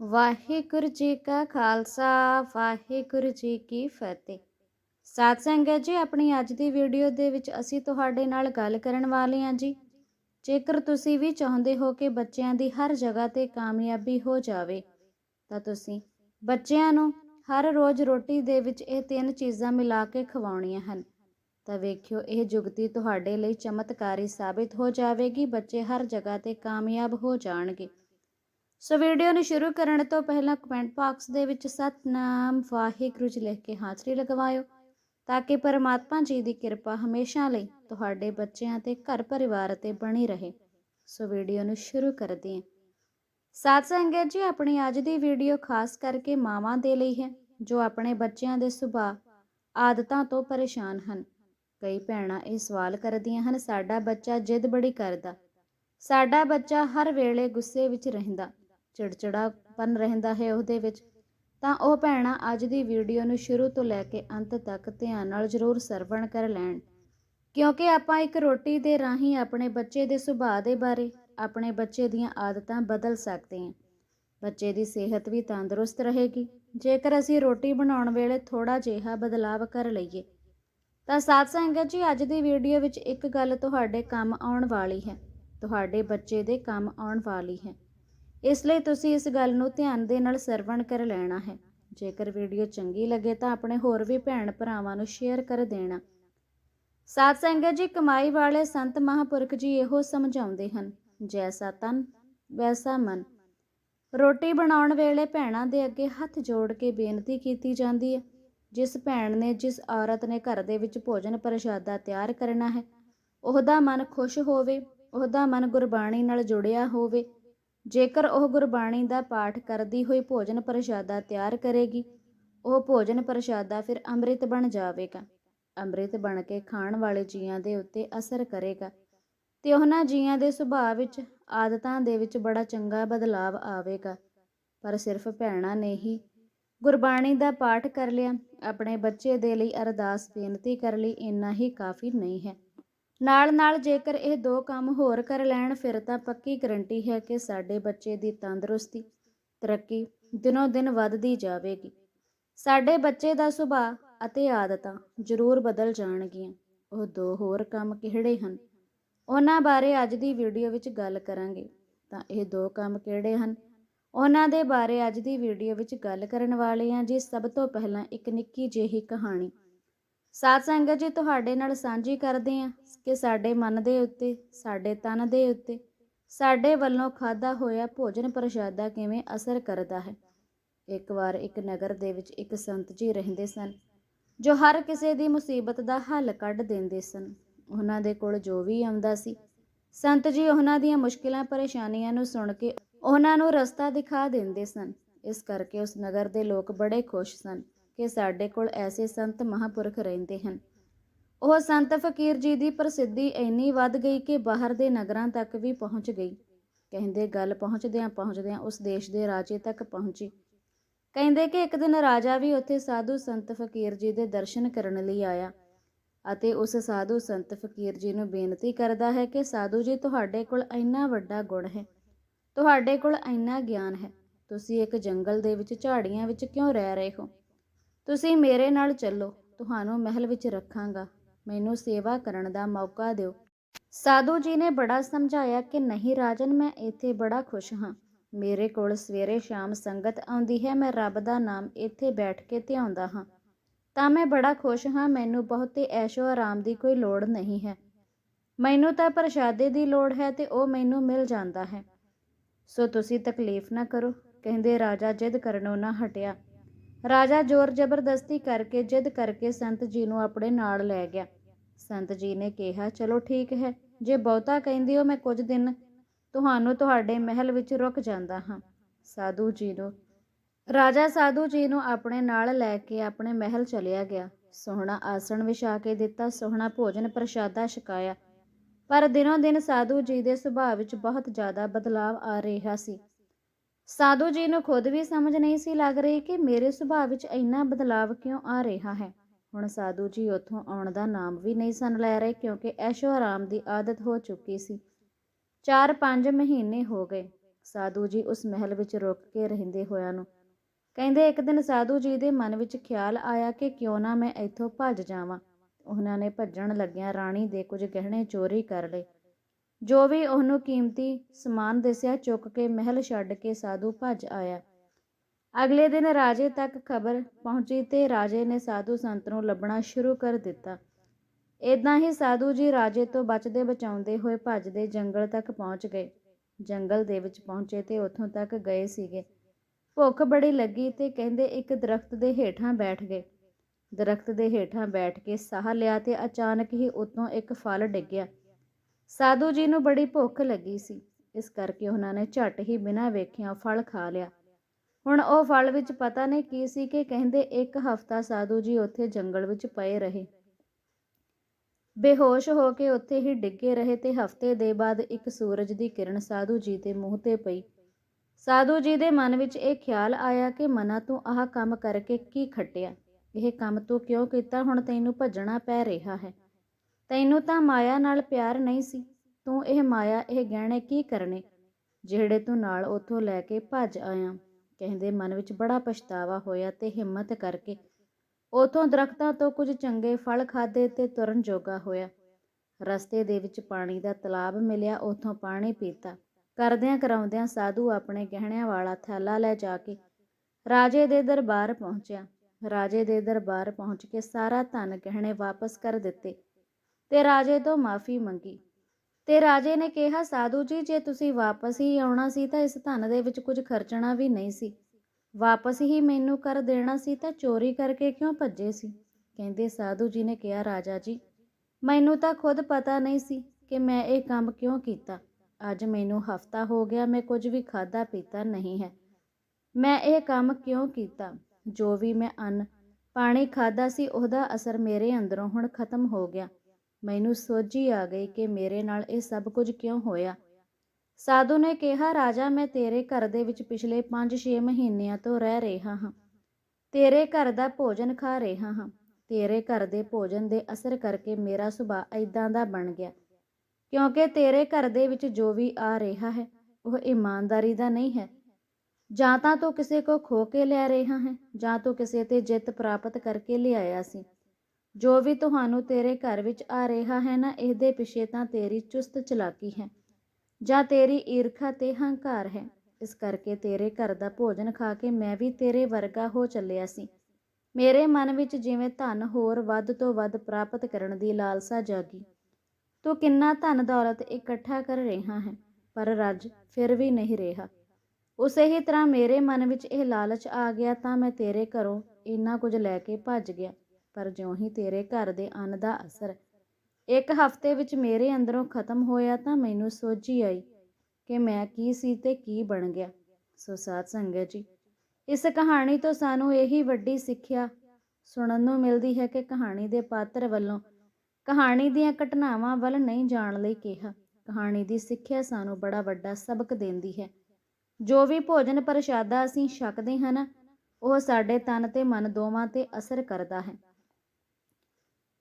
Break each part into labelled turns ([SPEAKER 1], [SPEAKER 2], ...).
[SPEAKER 1] ਵਾਹਿਗੁਰੂ ਜੀ ਕਾ ਖਾਲਸਾ, ਵਾਹਿਗੁਰੂ ਜੀ ਕੀ ਫਤਿਹ। ਸਾਧ ਸੰਗਤ ਜੀ, ਆਪਣੀ ਅੱਜ ਦੀ ਵੀਡੀਓ ਦੇ ਵਿੱਚ ਅਸੀਂ ਤੁਹਾਡੇ ਨਾਲ ਗੱਲ ਕਰਨ ਵਾਲੇ ਹਾਂ ਜੀ। ਜੇਕਰ ਤੁਸੀਂ ਵੀ ਚਾਹੁੰਦੇ ਹੋ ਕਿ ਬੱਚਿਆਂ ਦੀ ਹਰ ਜਗ੍ਹਾ ਤੇ ਕਾਮਯਾਬੀ ਹੋ ਜਾਵੇ, ਤਾਂ ਤੁਸੀਂ ਬੱਚਿਆਂ ਨੂੰ ਹਰ ਰੋਜ਼ ਰੋਟੀ ਦੇ ਵਿੱਚ ਇਹ ਤਿੰਨ ਚੀਜ਼ਾਂ ਮਿਲਾ ਕੇ ਖਵਾਉਣੀਆਂ ਹਨ। ਤਾਂ ਵੇਖਿਓ, ਇਹ ਜੁਗਤੀ ਤੁਹਾਡੇ ਲਈ ਚਮਤਕਾਰੀ ਸਾਬਿਤ ਹੋ ਜਾਵੇਗੀ, ਬੱਚੇ ਹਰ ਜਗ੍ਹਾ ਤੇ ਕਾਮਯਾਬ ਹੋ ਜਾਣਗੇ। ਸੋ ਵੀਡੀਓ ਨੂੰ ਸ਼ੁਰੂ ਕਰਨ ਤੋਂ ਪਹਿਲਾਂ ਕਮੈਂਟ ਬਾਕਸ ਦੇ ਵਿੱਚ ਸਤਨਾਮ ਵਾਹਿਗੁਰੂ ਜੀ ਲਿਖ ਕੇ ਹਾਜ਼ਰੀ ਲਗਵਾਇਓ ਤਾਂ ਕਿ ਪਰਮਾਤਮਾ ਜੀ ਦੀ ਕਿਰਪਾ ਹਮੇਸ਼ਾ ਲਈ ਤੁਹਾਡੇ ਬੱਚਿਆਂ ਤੇ ਘਰ ਪਰਿਵਾਰ ਤੇ ਬਣੀ ਰਹੇ। ਸੋ ਵੀਡੀਓ ਨੂੰ ਸ਼ੁਰੂ ਕਰਦੇ ਹਾਂ। ਸਾਧ ਸੰਗਤ ਜੀ, ਆਪਣੀ ਅੱਜ ਦੀ ਵੀਡੀਓ ਖਾਸ ਕਰਕੇ ਮਾਵਾਂ ਦੇ ਲਈ ਹੈ, ਜੋ ਆਪਣੇ ਬੱਚਿਆਂ ਦੇ ਸੁਭਾਅ, ਆਦਤਾਂ ਤੋਂ ਪਰੇਸ਼ਾਨ ਹਨ। ਕਈ ਭੈਣਾਂ ਇਹ ਸਵਾਲ ਕਰਦੀਆਂ ਹਨ, ਸਾਡਾ ਬੱਚਾ ਜਿੱਦ ਬੜੀ ਕਰਦਾ। ਸਾਡਾ ਬੱਚਾ ਹਰ ਵੇਲੇ ਗੁੱਸੇ ਵਿੱਚ ਰਹਿੰਦਾ। ਚਿੜਚਿੜਾਪਨ ਰਹਿੰਦਾ ਹੈ ਉਹਦੇ ਵਿੱਚ, ਤਾਂ ਉਹ ਭੈਣਾਂ ਅੱਜ ਦੀ ਵੀਡੀਓ ਨੂੰ ਸ਼ੁਰੂ ਤੋਂ ਲੈ ਕੇ ਅੰਤ ਤੱਕ ਧਿਆਨ ਨਾਲ ਜ਼ਰੂਰ ਸਰਵਣ ਕਰ ਲੈਣ। ਕਿਉਂਕਿ ਆਪਾਂ ਇੱਕ ਰੋਟੀ ਦੇ ਰਾਹੀਂ ਆਪਣੇ ਬੱਚੇ ਦੇ ਸੁਭਾਅ ਦੇ ਬਾਰੇ, ਆਪਣੇ ਬੱਚੇ ਦੀਆਂ ਆਦਤਾਂ ਬਦਲ ਸਕਦੇ ਹਾਂ। ਬੱਚੇ ਦੀ ਸਿਹਤ ਵੀ ਤੰਦਰੁਸਤ ਰਹੇਗੀ। ਜੇਕਰ ਅਸੀਂ ਰੋਟੀ ਬਣਾਉਣ ਵੇਲੇ ਥੋੜਾ ਜਿਹਾ ਬਦਲਾਵ ਕਰ ਲਈਏ, ਤਾਂ ਸਾਥ ਸੰਗਤ ਜੀ, ਅੱਜ ਦੀ ਵੀਡੀਓ ਵਿੱਚ ਇੱਕ ਗੱਲ ਤੁਹਾਡੇ ਕੰਮ ਆਉਣ ਵਾਲੀ ਹੈ। ਤੁਹਾਡੇ ਬੱਚੇ ਦੇ ਕੰਮ ਆਉਣ ਵਾਲੀ ਹੈ। ਇਸ ਲਈ ਤੁਸੀਂ ਇਸ ਗੱਲ ਨੂੰ ਧਿਆਨ ਦੇ ਨਾਲ ਸਰਵਣ ਕਰ ਲੈਣਾ ਹੈ। ਜੇਕਰ ਵੀਡੀਓ ਚੰਗੀ ਲੱਗੇ ਤਾਂ ਆਪਣੇ ਹੋਰ ਵੀ ਭੈਣ ਭਰਾਵਾਂ ਨੂੰ ਸ਼ੇਅਰ ਕਰ ਦੇਣਾ। ਸਾਧ ਸੰਗਤ ਜੀ, ਕਮਾਈ ਵਾਲੇ ਸੰਤ ਮਹਾਪੁਰਖ ਜੀ ਇਹੋ ਸਮਝਾਉਂਦੇ ਹਨ, ਜੈਸਾ ਤਨ, ਵੈਸਾ ਮਨ। ਰੋਟੀ ਬਣਾਉਣ ਵੇਲੇ ਭੈਣਾਂ ਦੇ ਅੱਗੇ ਹੱਥ ਜੋੜ ਕੇ ਬੇਨਤੀ ਕੀਤੀ ਜਾਂਦੀ ਹੈ। ਜਿਸ ਭੈਣ ਨੇ ਜਿਸ ਔਰਤ ਨੇ ਘਰ ਦੇ ਵਿੱਚ ਭੋਜਨ ਪ੍ਰਸ਼ਾਦਾ ਤਿਆਰ ਕਰਨਾ ਹੈ, ਉਹਦਾ ਮਨ ਖੁਸ਼ ਹੋਵੇ, ਉਹਦਾ ਮਨ ਗੁਰਬਾਣੀ ਨਾਲ ਜੁੜਿਆ ਹੋਵੇ ਜੇਕਰ ਉਹ ਗੁਰਬਾਣੀ ਦਾ ਪਾਠ ਕਰਦੀ ਹੋਈ ਭੋਜਨ ਪ੍ਰਸ਼ਾਦਾ ਤਿਆਰ ਕਰੇਗੀ, ਉਹ ਭੋਜਨ ਪ੍ਰਸ਼ਾਦਾ ਫਿਰ ਅੰਮ੍ਰਿਤ ਬਣ ਜਾਵੇਗਾ। ਅੰਮ੍ਰਿਤ ਬਣ ਕੇ ਖਾਣ ਵਾਲੇ ਜੀਆਂ ਦੇ ਉੱਤੇ ਅਸਰ ਕਰੇਗਾ ਤੇ ਉਹਨਾਂ ਜੀਆਂ ਦੇ ਸੁਭਾਅ ਵਿੱਚ, ਆਦਤਾਂ ਦੇ ਵਿੱਚ ਬੜਾ ਚੰਗਾ ਬਦਲਾਵ ਆਵੇਗਾ। ਪਰ ਸਿਰਫ ਭੈਣਾਂ ਨੇ ਹੀ ਗੁਰਬਾਣੀ ਦਾ ਪਾਠ ਕਰ ਲਿਆ। ਆਪਣੇ ਬੱਚੇ ਦੇ ਲਈ ਅਰਦਾਸ ਬੇਨਤੀ ਕਰ ਲਈ, ਇੰਨਾ ਹੀ ਕਾਫੀ ਨਹੀਂ ਹੈ। ਨਾਲ ਨਾਲ ਜੇਕਰ ਇਹ ਦੋ ਕੰਮ ਹੋਰ ਕਰ ਲੈਣ, ਫਿਰ ਤਾਂ ਪੱਕੀ ਗਰੰਟੀ ਹੈ ਕਿ ਸਾਡੇ ਬੱਚੇ ਦੀ ਤੰਦਰੁਸਤੀ, ਤਰੱਕੀ ਦਿਨੋਂ ਦਿਨ ਵੱਧਦੀ ਜਾਵੇਗੀ। ਸਾਡੇ ਬੱਚੇ ਦਾ ਸੁਭਾਅ ਅਤੇ ਆਦਤਾਂ ਜ਼ਰੂਰ ਬਦਲ ਜਾਣਗੀਆਂ। ਉਹ ਦੋ ਹੋਰ ਕੰਮ ਕਿਹੜੇ ਹਨ? ਉਹਨਾਂ ਬਾਰੇ ਅੱਜ ਦੀ ਵੀਡੀਓ ਵਿੱਚ ਗੱਲ ਕਰਾਂਗੇ। ਤਾਂ ਇਹ ਦੋ ਕੰਮ ਕਿਹੜੇ ਹਨ? ਉਹਨਾਂ ਦੇ ਬਾਰੇ ਅੱਜ ਦੀ ਵੀਡੀਓ ਵਿੱਚ ਗੱਲ ਕਰਨ ਵਾਲੇ ਹਾਂ ਜੀ, ਸਭ ਤੋਂ ਪਹਿਲਾਂ ਇੱਕ ਨਿੱਕੀ ਜਿਹੀ ਕਹਾਣੀ। ਸਾਧ ਸੰਗਤ ਜੀ, ਤੁਹਾਡੇ ਨਾਲ ਸਾਂਝੀ ਕਰਦੇ ਹਾਂ ਕਿ ਸਾਡੇ ਮਨ ਦੇ ਉੱਤੇ, ਸਾਡੇ ਤਨ ਦੇ ਉੱਤੇ, ਸਾਡੇ ਵੱਲੋਂ ਖਾਦਾ ਹੋਇਆ ਭੋਜਨ ਪ੍ਰਸ਼ਾਦਾ ਕਿਵੇਂ ਅਸਰ ਕਰਦਾ ਹੈ? ਇੱਕ ਵਾਰ ਇੱਕ ਨਗਰ ਦੇ ਵਿੱਚ ਇੱਕ ਸੰਤ ਜੀ ਰਹਿੰਦੇ ਸਨ, ਜੋ ਹਰ ਕਿਸੇ ਦੀ ਮੁਸੀਬਤ ਦਾ ਹੱਲ ਕੱਢ ਦਿੰਦੇ ਸਨ। ਉਹਨਾਂ ਦੇ ਕੋਲ ਜੋ ਵੀ ਆਉਂਦਾ ਸੀ, ਸੰਤ ਜੀ ਉਹਨਾਂ ਦੀਆਂ ਮੁਸ਼ਕਿਲਾਂ, ਪਰੇਸ਼ਾਨੀਆਂ ਨੂੰ ਸੁਣ ਕੇ ਉਹਨਾਂ ਨੂੰ ਰਸਤਾ ਦਿਖਾ ਦਿੰਦੇ ਸਨ। ਇਸ ਕਰਕੇ ਉਸ ਨਗਰ ਦੇ ਲੋਕ ਬੜੇ ਖੁਸ਼ ਸਨ। ਕਿ ਸਾਡੇ ਕੋਲ ਐਸੇ ਸੰਤ ਮਹਾਪੁਰਖ ਰਹਿੰਦੇ ਹਨ। ਉਹ ਸੰਤ ਫਕੀਰ ਜੀ ਦੀ ਪ੍ਰਸਿੱਧੀ ਇੰਨੀ ਵੱਧ ਗਈ ਕਿ ਬਾਹਰ ਦੇ ਨਗਰਾਂ ਤੱਕ ਵੀ ਪਹੁੰਚ ਗਈ। ਕਹਿੰਦੇ, ਗੱਲ ਪਹੁੰਚਦਿਆਂ ਪਹੁੰਚਦਿਆਂ ਉਸ ਦੇਸ਼ ਦੇ ਰਾਜੇ ਤੱਕ ਪਹੁੰਚੀ। ਕਹਿੰਦੇ ਕਿ ਇੱਕ ਦਿਨ ਰਾਜਾ ਵੀ ਉੱਥੇ ਸਾਧੂ ਸੰਤ ਫਕੀਰ ਜੀ ਦੇ ਦਰਸ਼ਨ ਕਰਨ ਲਈ ਆਇਆ ਅਤੇ ਉਸ ਸਾਧੂ ਸੰਤ ਫਕੀਰ ਜੀ ਨੂੰ ਬੇਨਤੀ ਕਰਦਾ ਹੈ ਕਿ, ਸਾਧੂ ਜੀ, ਤੁਹਾਡੇ ਕੋਲ ਇੰਨਾ ਵੱਡਾ ਗੁਣ ਹੈ, ਤੁਹਾਡੇ ਕੋਲ ਇੰਨਾ ਗਿਆਨ ਹੈ। ਤੁਸੀਂ ਇੱਕ ਜੰਗਲ ਦੇ ਵਿੱਚ, ਝਾੜੀਆਂ ਵਿੱਚ ਕਿਉਂ ਰਹਿ ਰਹੇ ਹੋ? ਤੁਸੀਂ ਮੇਰੇ ਨਾਲ ਚੱਲੋ, ਤੁਹਾਨੂੰ ਮਹਿਲ ਵਿੱਚ ਰੱਖਾਂਗਾ। ਮੈਨੂੰ ਸੇਵਾ ਕਰਨ ਦਾ ਮੌਕਾ ਦਿਓ। ਸਾਧੂ ਜੀ ਨੇ ਬੜਾ ਸਮਝਾਇਆ ਕਿ ਨਹੀਂ ਰਾਜਨ, ਮੈਂ ਇੱਥੇ ਬੜਾ ਖੁਸ਼ ਹਾਂ। ਮੇਰੇ ਕੋਲ ਸਵੇਰੇ ਸ਼ਾਮ ਸੰਗਤ ਆਉਂਦੀ ਹੈ, ਮੈਂ ਰੱਬ ਦਾ ਨਾਮ ਇੱਥੇ ਬੈਠ ਕੇ ਧਿਆਉਂਦਾ ਹਾਂ। ਤਾਂ ਮੈਂ ਬੜਾ ਖੁਸ਼ ਹਾਂ, ਮੈਨੂੰ ਬਹੁਤੇ ਐਸ਼ੋ ਆਰਾਮ ਦੀ ਕੋਈ ਲੋੜ ਨਹੀਂ ਹੈ। ਮੈਨੂੰ ਤਾਂ ਪ੍ਰਸ਼ਾਦੇ ਦੀ ਲੋੜ ਹੈ ਤੇ ਉਹ ਮੈਨੂੰ ਮਿਲ ਜਾਂਦਾ ਹੈ। ਸੋ ਤੁਸੀਂ ਤਕਲੀਫ ਨਾ ਕਰੋ, ਕਹਿੰਦੇ ਰਾਜਾ ਜਿੱਦ ਕਰਨੋਂ ਨਾ ਹਟਿਆ। ਰਾਜਾ ਜ਼ੋਰ ਜ਼ਬਰਦਸਤੀ ਕਰਕੇ ਜਿੱਦ ਕਰਕੇ ਸੰਤ ਜੀ ਨੂੰ ਆਪਣੇ ਨਾਲ ਲੈ ਗਿਆ। ਸੰਤ ਜੀ ਨੇ ਕਿਹਾ, ਚਲੋ ਠੀਕ ਹੈ, ਜੇ ਬਹੁਤਾ ਕਹਿੰਦੇ ਹੋ ਮੈਂ ਕੁਝ ਦਿਨ ਤੁਹਾਨੂੰ ਤੁਹਾਡੇ ਮਹਿਲ ਵਿੱਚ ਰੁਕ ਜਾਂਦਾ ਹਾਂ। ਸਾਧੂ ਜੀ ਨੂੰ, ਰਾਜਾ ਸਾਧੂ ਜੀ ਨੂੰ ਆਪਣੇ ਨਾਲ ਲੈ ਕੇ ਆਪਣੇ ਮਹਿਲ ਚਲਿਆ ਗਿਆ। ਸੋਹਣਾ ਆਸਣ ਵਿਛਾ ਕੇ ਦਿੱਤਾ, ਸੋਹਣਾ ਭੋਜਨ ਪ੍ਰਸ਼ਾਦਾ ਛਕਾਇਆ। ਪਰ ਦਿਨੋਂ ਦਿਨ ਸਾਧੂ ਜੀ ਦੇ ਸੁਭਾਅ ਵਿੱਚ ਬਹੁਤ ਜ਼ਿਆਦਾ ਬਦਲਾਵ ਆ ਰਿਹਾ ਸੀ। ਸਾਧੂ ਜੀ ਨੂੰ ਖੁਦ ਵੀ ਸਮਝ ਨਹੀਂ ਸੀ ਲੱਗ ਰਹੀ ਕਿ ਮੇਰੇ ਸੁਭਾਅ ਵਿੱਚ ਇੰਨਾ ਬਦਲਾਵ ਕਿਉਂ ਆ ਰਿਹਾ ਹੈ। ਹੁਣ ਸਾਧੂ ਜੀ ਉੱਥੋਂ ਆਉਣ ਦਾ ਨਾਮ ਵੀ ਨਹੀਂ ਸਨ ਲੈ ਰਹੇ ਕਿਉਂਕਿ ਐਸ਼ੋ ਆਰਾਮ ਦੀ ਆਦਤ ਹੋ ਚੁੱਕੀ ਸੀ। 4-5 ਮਹੀਨੇ ਹੋ ਗਏ। ਸਾਧੂ ਜੀ ਉਸ ਮਹਿਲ ਵਿੱਚ ਰੁਕ ਕੇ ਰਹਿੰਦੇ ਹੋਇਆਂ ਨੂੰ। ਕਹਿੰਦੇ ਇੱਕ ਦਿਨ ਸਾਧੂ ਜੀ ਦੇ ਮਨ ਵਿੱਚ ਖਿਆਲ ਆਇਆ ਕਿ ਕਿਉਂ ਨਾ ਮੈਂ ਇੱਥੋਂ ਭੱਜ ਜਾਵਾਂ। ਉਹਨਾਂ ਨੇ ਭੱਜਣ ਲੱਗਿਆਂ ਰਾਣੀ ਦੇ ਕੁਝ ਗਹਿਣੇ ਚੋਰੀ ਕਰ ਲਏ। ਜੋ ਵੀ ਉਹਨੂੰ ਕੀਮਤੀ ਸਮਾਨ ਦਿਸਿਆ, ਚੁੱਕ ਕੇ ਮਹਿਲ ਛੱਡ ਕੇ ਸਾਧੂ ਭੱਜ ਆਇਆ। ਅਗਲੇ ਦਿਨ ਰਾਜੇ ਤੱਕ ਖਬਰ ਪਹੁੰਚੀ ਤੇ ਰਾਜੇ ਨੇ ਸਾਧੂ ਸੰਤ ਨੂੰ ਲੱਭਣਾ ਸ਼ੁਰੂ ਕਰ ਦਿੱਤਾ। ਇਦਾਂ ਹੀ ਸਾਧੂ ਜੀ ਰਾਜੇ ਤੋਂ ਬਚਦੇ ਬਚਾਉਂਦੇ ਹੋਏ ਭੱਜਦੇ ਜੰਗਲ ਤੱਕ ਪਹੁੰਚ ਗਏ। ਜੰਗਲ ਦੇ ਵਿੱਚ ਪਹੁੰਚੇ ਤੇ ਉੱਥੋਂ ਤੱਕ ਗਏ ਸੀਗੇ। ਭੁੱਖ ਬੜੀ ਲੱਗੀ ਤੇ ਕਹਿੰਦੇ ਇੱਕ ਦਰਖਤ ਦੇ ਹੇਠਾਂ ਬੈਠ ਗਏ। ਦਰਖਤ ਦੇ ਹੇਠਾਂ ਬੈਠ ਕੇ ਸਾਹ ਲਿਆ ਤੇ ਅਚਾਨਕ ਹੀ ਉੱਤੋਂ ਇੱਕ ਫਲ ਡਿੱਗਿਆ। ਸਾਧੂ ਜੀ ਨੂੰ ਬੜੀ ਭੁੱਖ ਲੱਗੀ ਸੀ। ਇਸ ਕਰਕੇ ਉਹਨਾਂ ਨੇ ਝਟ ਹੀ ਬਿਨਾਂ ਵੇਖਿਆਂ ਫਲ ਖਾ ਲਿਆ। ਹੁਣ ਉਹ ਫਲ ਵਿੱਚ ਪਤਾ ਨਹੀਂ ਕੀ ਸੀ ਕਿ ਕਹਿੰਦੇ ਇੱਕ ਹਫ਼ਤਾ ਸਾਧੂ ਜੀ ਉੱਥੇ ਜੰਗਲ ਵਿੱਚ ਪਏ ਰਹੇ। ਬੇਹੋਸ਼ ਹੋ ਕੇ ਉੱਥੇ ਹੀ ਡਿੱਗੇ ਰਹੇ ਤੇ ਹਫ਼ਤੇ ਦੇ ਬਾਅਦ ਇੱਕ ਸੂਰਜ ਦੀ ਕਿਰਨ ਸਾਧੂ ਜੀ ਦੇ ਮੂੰਹ ਤੇ ਪਈ। ਸਾਧੂ ਜੀ ਦੇ ਮਨ ਵਿੱਚ ਇਹ ਖਿਆਲ ਆਇਆ ਕਿ ਮਨਾ ਤੂੰ ਆਹ ਕੰਮ ਕਰਕੇ ਕੀ ਖੱਟਿਆ। ਇਹ ਕੰਮ ਤੂੰ ਕਿਉਂ ਕੀਤਾ? ਹੁਣ ਤੈਨੂੰ ਭੱਜਣਾ ਪੈ ਰਿਹਾ ਹੈ। ਤੈਨੂੰ ਤਾਂ ਮਾਇਆ ਨਾਲ ਪਿਆਰ ਨਹੀਂ ਸੀ। ਤੂੰ ਇਹ ਮਾਇਆ, ਇਹ ਗਹਿਣੇ ਕੀ ਕਰਨੇ? ਜਿਹੜੇ ਤੂੰ ਨਾਲ ਉਥੋਂ ਲੈ ਕੇ ਭੱਜ ਆਇਆ। ਕਹਿੰਦੇ, ਮਨ ਵਿੱਚ ਬੜਾ ਪਛਤਾਵਾ ਹੋਇਆ ਤੇ ਹਿੰਮਤ ਕਰਕੇ। ਉਥੋਂ ਦਰਖਤਾਂ ਤੋਂ ਕੁਝ ਚੰਗੇ ਫਲ ਖਾਦੇ ਤੇ ਤੁਰਨ ਜੋਗਾ ਹੋਇਆ। ਰਸਤੇ ਦੇ ਵਿੱਚ ਪਾਣੀ ਦਾ ਤਲਾਬ ਮਿਲਿਆ, ਉਥੋਂ ਪਾਣੀ ਪੀਤਾ। ਕਰਦਿਆਂ ਕਰਾਉਂਦਿਆਂ ਸਾਧੂ ਆਪਣੇ ਗਹਿਣਿਆਂ ਵਾਲਾ ਥੈਲਾ ਲੈ ਜਾ ਕੇ ਰਾਜੇ ਦੇ ਦਰਬਾਰ ਪਹੁੰਚਿਆ। ਰਾਜੇ ਦੇ ਦਰਬਾਰ ਪਹੁੰਚ ਕੇ ਸਾਰਾ ਧਨ ਗਹਿਣੇ ਵਾਪਸ ਕਰ ਦਿੱਤੇ। ਤੇ ਰਾਜੇ ਤੋਂ ਮਾਫੀ ਮੰਗੀ। ਤੇ ਰਾਜੇ ਨੇ ਕਿਹਾ, ਸਾਧੂ ਜੀ, ਜੇ ਤੁਸੀਂ ਵਾਪਸ ਹੀ ਆਉਣਾ ਸੀ ਤਾਂ ਇਸ ਧਨ ਦੇ ਵਿੱਚ ਕੁਝ ਖਰਚਣਾ ਵੀ ਨਹੀਂ ਸੀ। ਵਾਪਸ ਹੀ ਮੈਨੂੰ ਕਰ ਦੇਣਾ ਸੀ ਤਾਂ ਚੋਰੀ ਕਰਕੇ ਕਿਉਂ ਭੱਜੇ ਸੀ? ਕਹਿੰਦੇ ਸਾਧੂ ਜੀ ਨੇ ਕਿਹਾ, ਰਾਜਾ ਜੀ, ਮੈਨੂੰ ਤਾਂ ਖੁਦ ਪਤਾ ਨਹੀਂ ਸੀ ਕਿ ਮੈਂ ਇਹ ਕੰਮ ਕਿਉਂ ਕੀਤਾ। ਅੱਜ ਮੈਨੂੰ ਹਫਤਾ ਹੋ ਗਿਆ, ਮੈਂ ਕੁਝ ਵੀ ਖਾਦਾ ਪੀਤਾ ਨਹੀਂ ਹੈ। ਮੈਂ ਇਹ ਕੰਮ ਕਿਉਂ ਕੀਤਾ? ਜੋ ਵੀ ਮੈਂ ਅੰਨ ਪਾਣੀ ਖਾਦਾ ਸੀ, ਉਹਦਾ ਅਸਰ ਮੇਰੇ ਅੰਦਰੋਂ ਹੁਣ ਖਤਮ ਹੋ ਗਿਆ। ਮੈਨੂੰ ਸੋਝੀ ਆ ਗਈ ਕਿ ਮੇਰੇ ਨਾਲ ਇਹ ਸਭ ਕੁਝ ਕਿਉਂ ਹੋਇਆ? ਸਾਧੂ ਨੇ ਕਿਹਾ, ਰਾਜਾ, ਮੈਂ ਤੇਰੇ ਘਰ ਦੇ ਵਿੱਚ ਪਿਛਲੇ 5-6 ਮਹੀਨਿਆਂ ਤੋਂ ਰਹਿ ਰਿਹਾ ਹਾਂ। ਤੇਰੇ ਘਰ ਦਾ ਭੋਜਨ ਖਾ ਰਿਹਾ ਹਾਂ। ਤੇਰੇ ਘਰ ਦੇ ਭੋਜਨ ਦੇ ਅਸਰ ਕਰਕੇ ਮੇਰਾ ਸੁਭਾਅ ਐਦਾਂ ਦਾ ਬਣ ਗਿਆ। ਕਿਉਂਕਿ ਤੇਰੇ ਘਰ ਦੇ ਵਿੱਚ ਜੋ ਵੀ ਆ ਰਿਹਾ ਹੈ, ਉਹ ਇਮਾਨਦਾਰੀ ਦਾ ਨਹੀਂ ਹੈ। ਜਾਂ ਤਾਂ ਤੂੰ ਕਿਸੇ ਕੋ ਖੋ ਕੇ ਲੈ ਰਿਹਾ ਹੈ, ਜਾਂ ਤੂੰ ਕਿਸੇ ਤੇ ਜਿੱਤ ਪ੍ਰਾਪਤ ਕਰਕੇ ਲਿਆਇਆ ਸੀ। ਜੋ ਵੀ ਤੁਹਾਨੂੰ ਤੇਰੇ ਘਰ ਵਿੱਚ ਆ ਰਿਹਾ ਹੈ ਨਾ, ਇਹਦੇ ਪਿੱਛੇ ਤਾਂ ਤੇਰੀ ਚੁਸਤ ਚਲਾਕੀ ਹੈ ਜਾਂ ਤੇਰੀ ਈਰਖਾ ਤੇ ਹੰਕਾਰ ਹੈ। ਇਸ ਕਰਕੇ ਤੇਰੇ ਘਰ ਦਾ ਭੋਜਨ ਖਾ ਕੇ ਮੈਂ ਵੀ ਤੇਰੇ ਵਰਗਾ ਹੋ ਚੱਲਿਆ ਸੀ। ਮੇਰੇ ਮਨ ਵਿੱਚ ਜਿਵੇਂ ਧਨ ਹੋਰ ਵੱਧ ਤੋਂ ਵੱਧ ਪ੍ਰਾਪਤ ਕਰਨ ਦੀ ਲਾਲਸਾ ਜਾਗੀ। ਤੂੰ ਕਿੰਨਾ ਧਨ ਦੌਲਤ ਇਕੱਠਾ ਕਰ ਰਿਹਾ ਹੈ, ਪਰ ਰੱਜ ਫਿਰ ਵੀ ਨਹੀਂ ਰਿਹਾ। ਉਸੇ ਹੀ ਤਰ੍ਹਾਂ ਮੇਰੇ ਮਨ ਵਿੱਚ ਇਹ ਲਾਲਚ ਆ ਗਿਆ ਤਾਂ ਮੈਂ ਤੇਰੇ ਘਰੋਂ ਇੰਨਾ ਕੁਝ ਲੈ ਕੇ ਭੱਜ ਗਿਆ। ਪਰ ਜਿਉਂ ਹੀ ਤੇਰੇ ਘਰ ਦੇ ਅੰਨ ਦਾ ਅਸਰ ਇੱਕ ਹਫ਼ਤੇ ਵਿੱਚ ਮੇਰੇ ਅੰਦਰੋਂ ਖਤਮ ਹੋਇਆ ਤਾਂ ਮੈਨੂੰ ਸੋਝੀ ਆਈ ਕਿ ਮੈਂ ਕੀ ਸੀ ਤੇ ਕੀ ਬਣ ਗਿਆ। ਸੋ ਸਾਧ ਸੰਗਤ ਜੀ, ਇਸ ਕਹਾਣੀ ਤੋਂ ਸਾਨੂੰ ਇਹੀ ਵੱਡੀ ਸਿੱਖਿਆ ਸੁਣਨ ਨੂੰ ਮਿਲਦੀ ਹੈ ਕਿ ਕਹਾਣੀ ਦੇ ਪਾਤਰ ਵੱਲੋਂ ਕਹਾਣੀ ਦੀਆਂ ਘਟਨਾਵਾਂ ਵੱਲ ਨਹੀਂ ਜਾਣ ਲਈ ਕਿਹਾ। ਕਹਾਣੀ ਦੀ ਸਿੱਖਿਆ ਸਾਨੂੰ ਬੜਾ ਵੱਡਾ ਸਬਕ ਦਿੰਦੀ ਹੈ। ਜੋ ਵੀ ਭੋਜਨ ਪ੍ਰਸ਼ਾਦਾ ਅਸੀਂ ਛਕਦੇ ਹਾਂ ਨਾ, ਉਹ ਸਾਡੇ ਤਨ ਤੇ ਮਨ ਦੋਵਾਂ ਤੇ ਅਸਰ ਕਰਦਾ ਹੈ।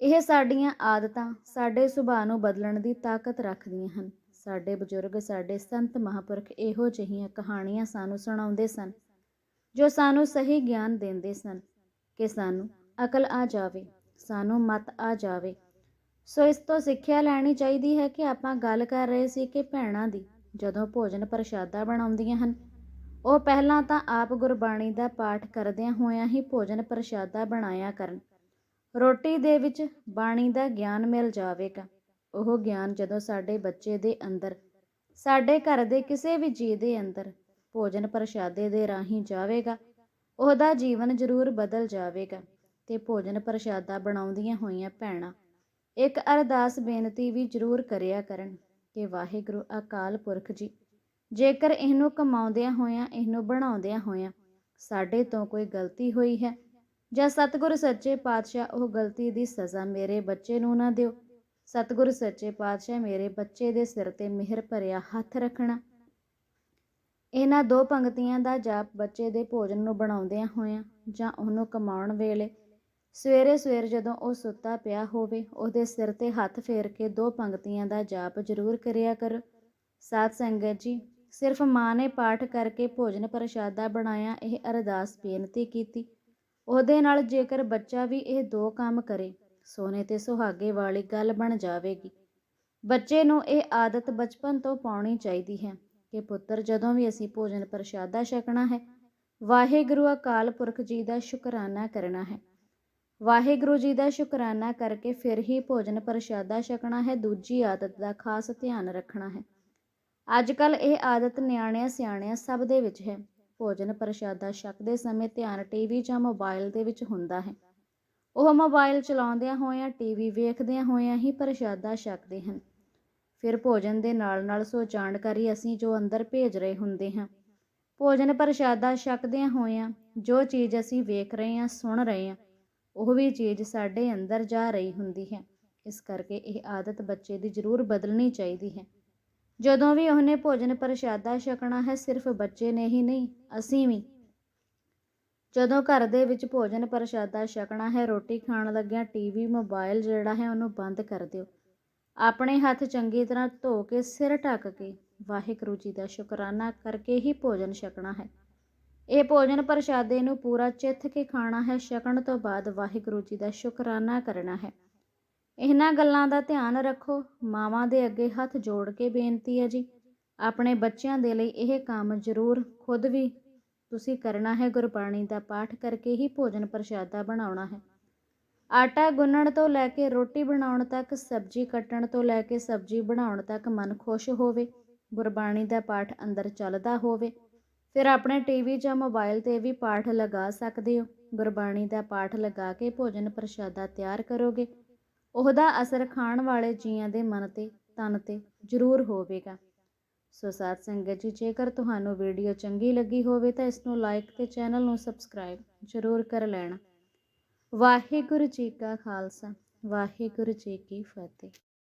[SPEAKER 1] ਇਹ ਸਾਡੀਆਂ ਆਦਤਾਂ ਸਾਡੇ ਸੁਭਾਅ ਨੂੰ ਬਦਲਣ ਦੀ ਤਾਕਤ ਰੱਖਦੀਆਂ ਹਨ। ਸਾਡੇ ਬਜ਼ੁਰਗ, ਸਾਡੇ ਸੰਤ ਮਹਾਪੁਰਖ ਇਹੋ ਜਿਹੀਆਂ ਕਹਾਣੀਆਂ ਸਾਨੂੰ ਸੁਣਾਉਂਦੇ ਸਨ, ਜੋ ਸਾਨੂੰ ਸਹੀ ਗਿਆਨ ਦਿੰਦੇ ਸਨ ਕਿ ਸਾਨੂੰ ਅਕਲ ਆ ਜਾਵੇ, ਸਾਨੂੰ ਮਤ ਆ ਜਾਵੇ। ਸੋ ਇਸ ਤੋਂ ਸਿੱਖਿਆ ਲੈਣੀ ਚਾਹੀਦੀ ਹੈ ਕਿ ਆਪਾਂ ਗੱਲ ਕਰ ਰਹੇ ਸੀ ਕਿ ਭੈਣਾਂ ਦੀ ਜਦੋਂ ਭੋਜਨ ਪ੍ਰਸ਼ਾਦਾ ਬਣਾਉਂਦੀਆਂ ਹਨ, ਉਹ ਪਹਿਲਾਂ ਤਾਂ ਆਪ ਗੁਰਬਾਣੀ ਦਾ ਪਾਠ ਕਰਦਿਆਂ ਹੋਇਆਂ ਹੀ ਭੋਜਨ ਪ੍ਰਸ਼ਾਦਾ ਬਣਾਇਆ ਕਰਨ। ਰੋਟੀ ਦੇ ਵਿੱਚ ਬਾਣੀ ਦਾ ਗਿਆਨ ਮਿਲ ਜਾਵੇਗਾ। ਉਹ ਗਿਆਨ ਜਦੋਂ ਸਾਡੇ ਬੱਚੇ ਦੇ ਅੰਦਰ, ਸਾਡੇ ਘਰ ਦੇ ਕਿਸੇ ਵੀ ਜੀਅ ਦੇ ਅੰਦਰ ਭੋਜਨ ਪ੍ਰਸ਼ਾਦੇ ਦੇ ਰਾਹੀਂ ਜਾਵੇਗਾ, ਉਹਦਾ ਜੀਵਨ ਜ਼ਰੂਰ ਬਦਲ ਜਾਵੇਗਾ ਤੇ ਭੋਜਨ ਪ੍ਰਸ਼ਾਦਾ ਬਣਾਉਂਦੀਆਂ ਹੋਈਆਂ ਭੈਣਾਂ ਇੱਕ ਅਰਦਾਸ ਬੇਨਤੀ ਵੀ ਜ਼ਰੂਰ ਕਰਿਆ ਕਰਨ ਕਿ ਵਾਹਿਗੁਰੂ ਅਕਾਲ ਪੁਰਖ ਜੀ, ਜੇਕਰ ਇਹਨੂੰ ਕਮਾਉਂਦਿਆਂ ਹੋਇਆਂ, ਇਹਨੂੰ ਬਣਾਉਂਦਿਆਂ ਹੋਇਆਂ ਸਾਡੇ ਤੋਂ ਕੋਈ ਗਲਤੀ ਹੋਈ ਹੈ ਜਾਂ ਸਤਿਗੁਰ ਸੱਚੇ ਪਾਤਸ਼ਾਹ, ਉਹ ਗਲਤੀ ਦੀ ਸਜ਼ਾ ਮੇਰੇ ਬੱਚੇ ਨੂੰ ਨਾ ਦਿਓ। ਸਤਿਗੁਰ ਸੱਚੇ ਪਾਤਸ਼ਾਹ ਮੇਰੇ ਬੱਚੇ ਦੇ ਸਿਰ ਤੇ ਮਿਹਰ ਭਰਿਆ ਹੱਥ ਰੱਖਣਾ। ਇਹਨਾਂ ਦੋ ਪੰਕਤੀਆਂ ਦਾ ਜਾਪ ਬੱਚੇ ਦੇ ਭੋਜਨ ਨੂੰ ਬਣਾਉਂਦਿਆਂ ਹੋਇਆਂ ਜਾਂ ਉਹਨੂੰ ਕਮਾਉਣ ਵੇਲੇ। ਸਵੇਰੇ ਸਵੇਰ ਜਦੋਂ ਉਹ ਸੁੱਤਾ ਪਿਆ ਹੋਵੇ, ਉਹਦੇ ਸਿਰ ਤੇ ਹੱਥ ਫੇਰ ਕੇ ਦੋ ਪੰਕਤੀਆਂ ਦਾ ਜਾਪ ਜ਼ਰੂਰ ਕਰਿਆ ਕਰ। ਸਾਧ ਸੰਗਤ ਜੀ, ਸਿਰਫ ਮਾਂ ਨੇ ਪਾਠ ਕਰਕੇ ਭੋਜਨ ਪ੍ਰਸ਼ਾਦਾ ਬਣਾਇਆ, ਇਹ ਅਰਦਾਸ ਬੇਨਤੀ ਕੀਤੀ। ਉਹਦੇ ਨਾਲ ਜੇਕਰ ਬੱਚਾ ਵੀ ਇਹ ਦੋ ਕੰਮ ਕਰੇ, ਸੋਨੇ ਤੇ ਸੁਹਾਗੇ ਵਾਲੀ ਗੱਲ ਬਣ ਜਾਵੇਗੀ। ਬੱਚੇ ਨੂੰ ਇਹ ਆਦਤ ਬਚਪਨ ਤੋਂ ਪਾਉਣੀ ਚਾਹੀਦੀ ਹੈ ਕਿ ਪੁੱਤਰ ਜਦੋਂ ਵੀ ਅਸੀਂ ਭੋਜਨ ਪ੍ਰਸ਼ਾਦਾ ਛਕਣਾ ਹੈ, ਵਾਹਿਗੁਰੂ ਅਕਾਲ ਪੁਰਖ ਜੀ ਦਾ ਸ਼ੁਕਰਾਨਾ ਕਰਨਾ ਹੈ। ਵਾਹਿਗੁਰੂ ਜੀ ਦਾ ਸ਼ੁਕਰਾਨਾ ਕਰਕੇ ਫਿਰ ਹੀ ਭੋਜਨ ਪ੍ਰਸ਼ਾਦਾ ਛਕਣਾ ਹੈ, ਦੂਜੀ ਆਦਤ ਦਾ ਖਾਸ ਧਿਆਨ ਰੱਖਣਾ ਹੈ। ਅੱਜ ਕੱਲ ਇਹ ਆਦਤ ਨਿਆਣਿਆਂ ਸਿਆਣਿਆਂ ਸਭ ਦੇ ਵਿੱਚ ਹੈ। ਭੋਜਨ ਪ੍ਰਸ਼ਾਦਾ ਛਕਦੇ ਸਮੇਂ ਧਿਆਨ ਟੀਵੀ ਜਾਂ ਮੋਬਾਈਲ ਦੇ ਵਿੱਚ ਹੁੰਦਾ ਹੈ। ਉਹ ਮੋਬਾਈਲ ਚਲਾਉਂਦਿਆਂ ਹੋਇਆਂ, ਟੀਵੀ ਵੇਖਦਿਆਂ ਹੋਇਆਂ ਹੀ ਪ੍ਰਸ਼ਾਦਾ ਛਕਦੇ ਹਨ। ਫਿਰ ਭੋਜਨ ਦੇ ਨਾਲ ਨਾਲ ਸੋ ਜਾਣਕਾਰੀ ਅਸੀਂ ਜੋ ਅੰਦਰ ਭੇਜ ਰਹੇ ਹੁੰਦੇ ਹਾਂ। ਭੋਜਨ ਪ੍ਰਸ਼ਾਦਾ ਛਕਦਿਆਂ ਹੋਇਆਂ ਜੋ ਚੀਜ਼ ਅਸੀਂ ਵੇਖ ਰਹੇ ਹਾਂ, ਸੁਣ ਰਹੇ ਹਾਂ, ਉਹ ਵੀ ਚੀਜ਼ ਸਾਡੇ ਅੰਦਰ ਜਾ ਰਹੀ ਹੁੰਦੀ ਹੈ। ਇਸ ਕਰਕੇ ਇਹ ਆਦਤ ਬੱਚੇ ਦੀ ਜ਼ਰੂਰ ਬਦਲਣੀ ਚਾਹੀਦੀ ਹੈ। ਜਦੋਂ ਵੀ ਉਹਨੇ ਭੋਜਨ ਪ੍ਰਸ਼ਾਦਾ ਛਕਣਾ ਹੈ, ਸਿਰਫ ਬੱਚੇ ਨੇ ਹੀ ਨਹੀਂ, ਅਸੀਂ ਵੀ। ਜਦੋਂ ਘਰ ਦੇ ਵਿੱਚ ਭੋਜਨ ਪ੍ਰਸ਼ਾਦਾ ਛਕਣਾ ਹੈ, ਰੋਟੀ ਖਾਣ ਲੱਗਿਆਂ ਟੀਵੀ ਮੋਬਾਈਲ ਜਿਹੜਾ ਹੈ, ਉਹਨੂੰ ਬੰਦ ਕਰ ਦਿਓ। ਆਪਣੇ ਹੱਥ ਚੰਗੀ ਤਰ੍ਹਾਂ ਧੋ ਕੇ, ਸਿਰ ਢੱਕ ਕੇ, ਵਾਹਿਗੁਰੂ ਜੀ ਦਾ ਸ਼ੁਕਰਾਨਾ ਕਰਕੇ ਹੀ ਭੋਜਨ ਛਕਣਾ ਹੈ। ਇਹ ਭੋਜਨ ਪ੍ਰਸ਼ਾਦੇ ਨੂੰ ਪੂਰਾ ਚਿੱਥ ਕੇ ਖਾਣਾ ਹੈ, ਛਕਣ ਤੋਂ ਬਾਅਦ ਵਾਹਿਗੁਰੂ ਜੀ ਦਾ ਸ਼ੁਕਰਾਨਾ ਕਰਨਾ ਹੈ। ਇਹਨਾਂ ਗੱਲਾਂ ਦਾ ਧਿਆਨ ਰੱਖੋ। ਮਾਵਾਂ ਦੇ ਅੱਗੇ ਹੱਥ ਜੋੜ ਕੇ ਬੇਨਤੀ ਹੈ ਜੀ। ਆਪਣੇ ਬੱਚਿਆਂ ਦੇ ਲਈ ਇਹ ਕੰਮ ਜ਼ਰੂਰ ਖੁਦ ਵੀ ਤੁਸੀਂ ਕਰਨਾ ਹੈ। ਗੁਰਬਾਣੀ ਦਾ ਪਾਠ ਕਰਕੇ ਹੀ ਭੋਜਨ ਪ੍ਰਸ਼ਾਦਾ ਬਣਾਉਣਾ ਹੈ। ਆਟਾ ਗੁੰਨਣ ਤੋਂ ਲੈ ਕੇ ਰੋਟੀ ਬਣਾਉਣ ਤੱਕ, ਸਬਜ਼ੀ ਕੱਟਣ ਤੋਂ ਲੈ ਕੇ ਸਬਜ਼ੀ ਬਣਾਉਣ ਤੱਕ ਮਨ ਖੁਸ਼ ਹੋਵੇ। ਗੁਰਬਾਣੀ ਦਾ ਪਾਠ ਅੰਦਰ ਚੱਲਦਾ ਹੋਵੇ। ਫਿਰ ਆਪਣੇ ਟੀਵੀ ਜਾਂ ਮੋਬਾਈਲ ਤੇ ਵੀ ਪਾਠ ਲਗਾ ਸਕਦੇ ਹੋ। ਗੁਰਬਾਣੀ ਦਾ ਪਾਠ ਲਗਾ ਕੇ ਭੋਜਨ ਪ੍ਰਸ਼ਾਦਾ ਤਿਆਰ ਕਰੋਗੇ। ਉਹਦਾ ਅਸਰ ਖਾਣ ਵਾਲੇ ਜੀਆਂ ਦੇ ਮਨ ਤੇ, ਤਨ ਤੇ ਜ਼ਰੂਰ ਹੋਵੇਗਾ। ਸੋ ਸਾਧ ਸੰਗਤ ਜੀ, ਜੇਕਰ ਤੁਹਾਨੂੰ ਵੀਡੀਓ ਚੰਗੀ ਲੱਗੀ ਹੋਵੇ ਤਾਂ ਇਸ ਨੂੰ ਲਾਈਕ ਤੇ ਚੈਨਲ ਨੂੰ ਸਬਸਕ੍ਰਾਈਬ ਜ਼ਰੂਰ ਕਰ ਲੈਣਾ। ਵਾਹਿਗੁਰੂ ਜੀ ਕਾ ਖਾਲਸਾ, ਵਾਹਿਗੁਰੂ ਜੀ ਕੀ ਫਤਿਹ।